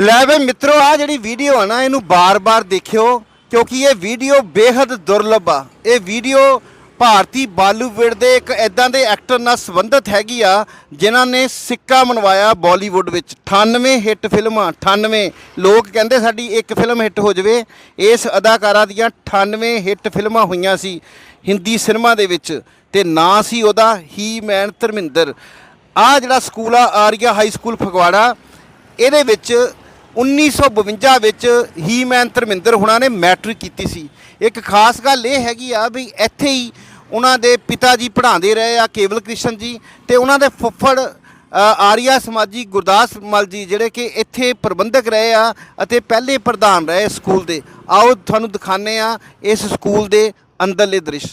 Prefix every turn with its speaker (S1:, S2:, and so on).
S1: ਲੈ ਵੇ ਮਿੱਤਰੋ ਆ ਜਿਹੜੀ ਵੀਡੀਓ ਆ ਨਾ, ਇਹਨੂੰ ਬਾਰ-ਬਾਰ ਦੇਖਿਓ, ਕਿਉਂਕਿ ਇਹ ਵੀਡੀਓ ਬੇਹੱਦ ਦੁਰਲੱਭ ਆ। ਇਹ ਵੀਡੀਓ ਭਾਰਤੀ ਬਾਲੀਵੁੱਡ ਦੇ ਇੱਕ ਐਦਾਂ ਦੇ ਐਕਟਰ ਨਾਲ ਸੰਬੰਧਿਤ ਹੈਗੀ ਆ, ਜਿਨ੍ਹਾਂ ਨੇ ਸਿੱਕਾ ਮਨਵਾਇਆ ਬਾਲੀਵੁੱਡ ਵਿੱਚ। 98 ਹਿੱਟ ਫਿਲਮਾਂ 98 ਲੋਕ ਕਹਿੰਦੇ ਸਾਡੀ ਇੱਕ ਫਿਲਮ ਹਿੱਟ ਹੋ ਜਾਵੇ। ਇਸ ਅਦਾਕਾਰਾ ਦੀਆਂ 98 ਹਿੱਟ ਫਿਲਮਾਂ ਹੋਈਆਂ ਸੀ ਹਿੰਦੀ ਸਿਨੇਮਾ ਦੇ ਵਿੱਚ, ਤੇ ਨਾਂ ਸੀ ਉਹਦਾ ਹੀ ਮੈਨ ਧਰਮਿੰਦਰ। ਆ ਜਿਹੜਾ ਸਕੂਲ ਆ, ਆਰੀਆ ਹਾਈ ਸਕੂਲ ਫਗਵਾੜਾ, ਇਹਦੇ ਵਿੱਚ 1952 ਵਿੱਚ ਹੀ ਮੈਨ ਧਰਮਿੰਦਰ ਹੁਣਾਂ ਨੇ ਮੈਟ੍ਰਿਕ ਕੀਤੀ ਸੀ। ਇੱਕ ਖਾਸ ਗੱਲ ਇਹ ਹੈਗੀ ਆ ਵੀ ਇੱਥੇ ਹੀ ਉਹਨਾਂ ਦੇ ਪਿਤਾ ਜੀ ਪੜ੍ਹਾਉਂਦੇ ਰਹੇ ਆ ਕੇਵਲ ਕ੍ਰਿਸ਼ਨ ਜੀ ਤੇ ਉਹਨਾਂ ਦੇ ਫੁੱਫੜ ਆਰੀਆ ਸਮਾਜੀ ਗੁਰਦਾਸ ਮਲ ਜੀ ਜਿਹੜੇ ਕਿ ਇੱਥੇ ਪ੍ਰਬੰਧਕ ਰਹੇ ਆ ਅਤੇ ਪਹਿਲੇ ਪ੍ਰਧਾਨ ਰਹੇ ਸਕੂਲ ਦੇ। ਆਓ ਤੁਹਾਨੂੰ ਦਿਖਾਣੇ ਆ ਇਸ ਸਕੂਲ ਦੇ ਅੰਦਰਲੇ ਦ੍ਰਿਸ਼।